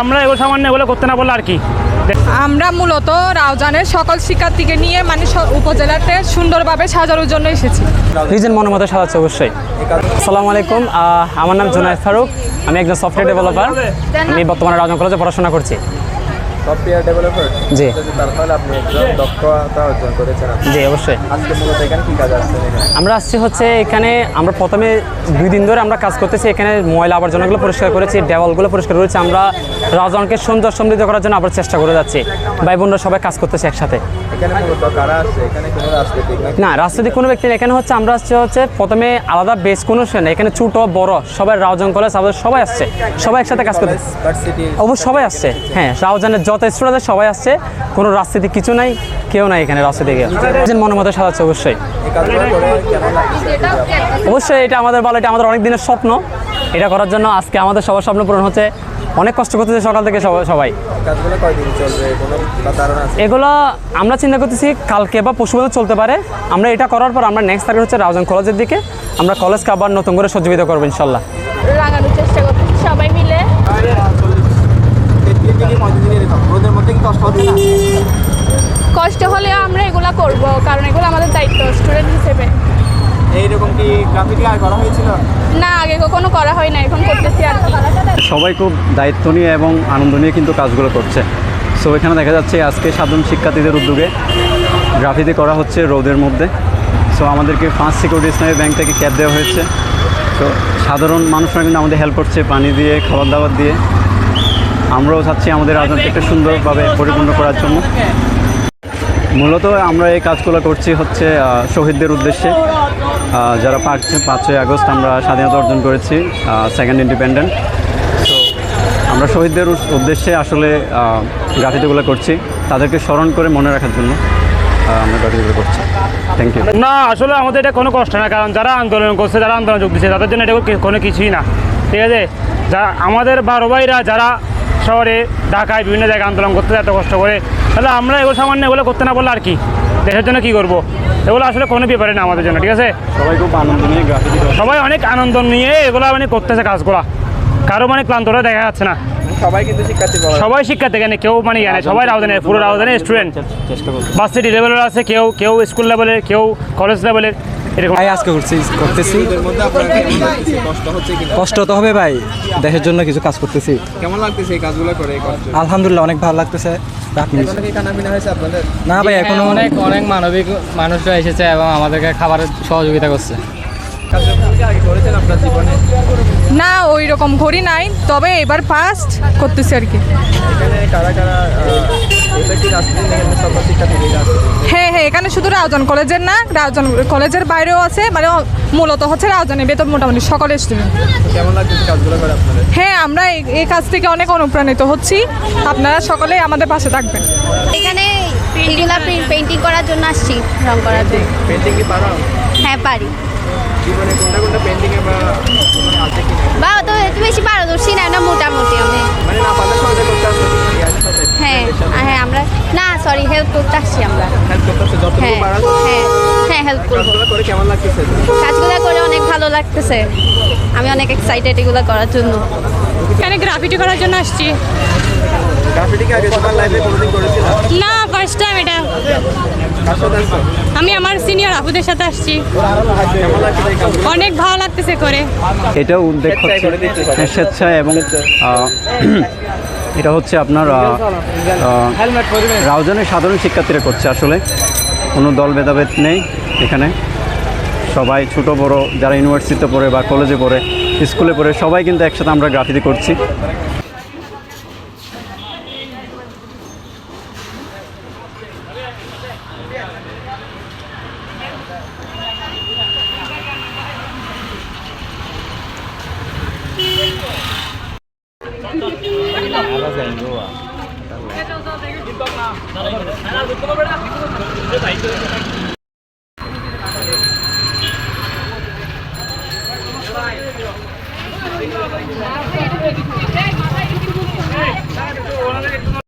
আমরা এগুলো সামান্য এগুলো করতে না বলে আর কি? আমরা মূলত রাউজানের সকল শিক্ষার্থীকে নিয়ে মানে উপজেলাতে সুন্দরভাবে সাজানোর জন্য এসেছি। নিজের মনের মতো সাজাচ্ছে অবশ্যই। আসসালামু আলাইকুম। আহ, আমার নাম জুনায়দ ফারুক। আমি একজন সফটওয়্যার ডেভেলপার আমি বর্তমানে রাজন কলেজে পড়াশোনা করছি। সফটওয়্যার ডেভেলপার জি। তার ফলে আপনি একজন দক্ষতা অর্জন করেছেন জি অবশ্যই। আজকে মূলত এখানে কি কাজ আসছেন আমরা আসছি হচ্ছে এখানে আমরা প্রথমে দুই দিন ধরে আমরা কাজ করতেছি এখানে ময়লা আবর্জনাগুলো পরিষ্কার করেছি দেওয়ালগুলো পরিষ্কার করেছি আমরা রাজনকে সুন্দর সমৃদ্ধ করার জন্য আবার চেষ্টা করে যাচ্ছি। ভাই বোনরা সবাই কাজ করতেছে একসাথে। না রাজনৈতিক কোনো ব্যক্তি এখানে হচ্ছে আমরা আসছি হচ্ছে প্রথমে আলাদা বেস কোনো এখানে ছোট বড় সবাই রাউজন কলেজ আমাদের সবাই আসছে। সবাই একসাথে কাজ করতে অবশ্য সবাই আসছে। হ্যাঁ রাউজানের যত স্টুডেন্ট সবাই আসছে। কোনো রাজনীতি কিছু নাই, কেউ নাই এখানে রাজনীতি নিজের মনের মতো সাজাচ্ছে, অবশ্যই। অবশ্যই এটা আমাদের ভালো, এটা আমাদের অনেক দিনের স্বপ্ন। এটা করার জন্য আজকে আমাদের সবার স্বপ্ন পূরণ হচ্ছে। অনেক কষ্ট করতেছে সকাল থেকে সবাই- এগুলো আমরা চিন্তা করতেছি, কালকে বা পশু চলতে পারে। আমরা এটা করার পর আমরা নেক্সট টার্গেট হচ্ছে রাউজান কলেজের দিকে। আমরা কলেজকে আবার নতুন করে সজ্জিত করব, ইনশাল্লাহ। চেষ্টা সবাই মিলে। কষ্ট হচ্ছে না? কষ্ট হলেও আমরা এগুলো করব কারণ এগুলো আমাদের দায়িত্ব স্টুডেন্ট হিসেবে। এইরকম কি গ্রাফিটি আর করা হয়েছিল? না আগে কখনো করা হয় না এখন করতেছি আর কি। সবাই খুব দায়িত্ব নিয়ে এবং আনন্দ নিয়ে কিন্তু কাজগুলো করছে। সো এখানে দেখা যাচ্ছে আজকে সাধারণ শিক্ষার্থীদের উদ্যোগে গ্রাফিতি করা হচ্ছে রোদের মধ্যে। সো আমাদেরকে ফার্স্ট সিকিউরিটি ইসলামী ব্যাংক থেকে ক্যাব দেওয়া হয়েছে। তো সাধারণ মানুষরা কিন্তু আমাদের হেল্প করছে পানি দিয়ে খাবার দাবার দিয়ে। আমরাও চাচ্ছি আমাদের রাজনীতি একটা সুন্দরভাবে পরিপূর্ণ করার জন্য। মূলত আমরা এই কাজগুলো করছি হচ্ছে শহীদদের উদ্দেশ্যে। যারা পাঁচ পাঁচই আগস্ট আমরা স্বাধীনতা অর্জন করেছি সেকেন্ড ইন্ডিপেন্ডেন্ট তো আমরা শহীদদের উদ্দেশ্যে আসলে গ্রাফিতিগুলো করছি, তাদেরকে স্মরণ করে মনে রাখার জন্য আমরা করছি। থ্যাংক ইউ না, আসলে আমাদের এটা কোনো কষ্ট না, কারণ যারা আন্দোলন করছে, যারা আন্দোলন যোগ দিচ্ছে তাদের জন্য এটা কোনো কিছুই না। ঠিক আছে? যা আমাদের বারো ভাইরা যারা শহরে ঢাকায় বিভিন্ন জায়গায় আন্দোলন করতে এত কষ্ট করে। তাহলে আমরা এগুলো সামান্য এগুলো করতে না বললে আর কি? দেশের জন্য কি করব? এগুলো আসলে কোনো ব্যাপারে না আমাদের জন্য ঠিক আছে? সবাই খুব আনন্দ নিয়ে সবাই অনেক আনন্দ নিয়ে এগুলো মানে করতেছে কাজগুলো। কারও মানে ক্লান্তরা দেখা যাচ্ছে না। সবাই কিন্তু শিক্ষার্থী বলা সবাই শিক্ষার্থী এখানে কেউ মানে জানে সবাই রাউজানে পুরো রাউজানে স্টুডেন্ট ভার্সিটি লেভেলের আছে কেউ কেউ স্কুল লেভেলের কেউ কলেজ লেভেলের এরকম ভাই আজকে করছি করতেছি কষ্ট হচ্ছে কিনা? কষ্ট তো হবে ভাই দেশের জন্য কিছু কাজ করতেছি। কেমন লাগতেছে এই কাজগুলো করে আলহামদুলিল্লাহ অনেক ভালো লাগতেছে। রাখি এখনও কি খানা পিনা হয়েছে আপনাদের? না ভাই এখনও অনেক অনেক মানবিক মানুষরা এসেছে এবং আমাদেরকে খাবারের সহযোগিতা করছে। না ওই রকম ঘড়ি নাই তবে এবার ফার্স্ট করতেছি আর কি। কারা কারা সকল হ্যাঁ হ্যাঁ এখানে শুধু রাউজান কলেজের না রাউজান কলেজের বাইরেও আছে মানে মূলত হচ্ছে রাউজানের বেতন মোটামুটি সকলের স্টুডেন্ট কেমন লাগতেছে কাজগুলো করে আপনাদের? হ্যাঁ আমরা এই- এই কাজ থেকে অনেক অনুপ্রাণিত হচ্ছি। আপনারা সকলেই আমাদের পাশে থাকবেন। এখানে পেন্টিং করার জন্য আসছি রং করার জন্য। পেন্টিং কি পারো? হ্যাঁ পারি। বা মানে আছে কি না বা তো এত বেশি পারদর্শী না না মোটামুটি আমি। মানে হ্যাঁ হ্যাঁ আমরা না সরি হেল্প করতে আসছি আমরা। যতটুকু হ্যাঁ হ্যাঁ হ্যাঁ হেল্প করব। কাজগুলো করে অনেক ভালো লাগতেছে। আমি অনেক এক্সাইটেড এগুলো করার জন্য। এখানে গ্রাফিটি করার জন্য আসছি? গ্রাফিটি কি আগে তোমার লাইফে কোনোদিন করেছিল? না ফার্স্ট টাইম এটা। আমি আমার সিনিয়র আপুদের সাথে আসছি। অনেক ভালো লাগতেছে করে। এটা স্বেচ্ছায় হচ্ছে। স্বেচ্ছায় এবং এটা হচ্ছে আপনার রাউজানের সাধারণ শিক্ষার্থীরা করছে আসলে। কোনো দল ভেদাভেদ নেই এখানে। সবাই ছোট বড় যারা ইউনিভার্সিটিতে পড়ে বা কলেজে পড়ে স্কুলে পড়ে সবাই কিন্তু একসাথে আমরা গ্রাফিতি করছি। 那个，咱俩就坐那边了。这咋一个？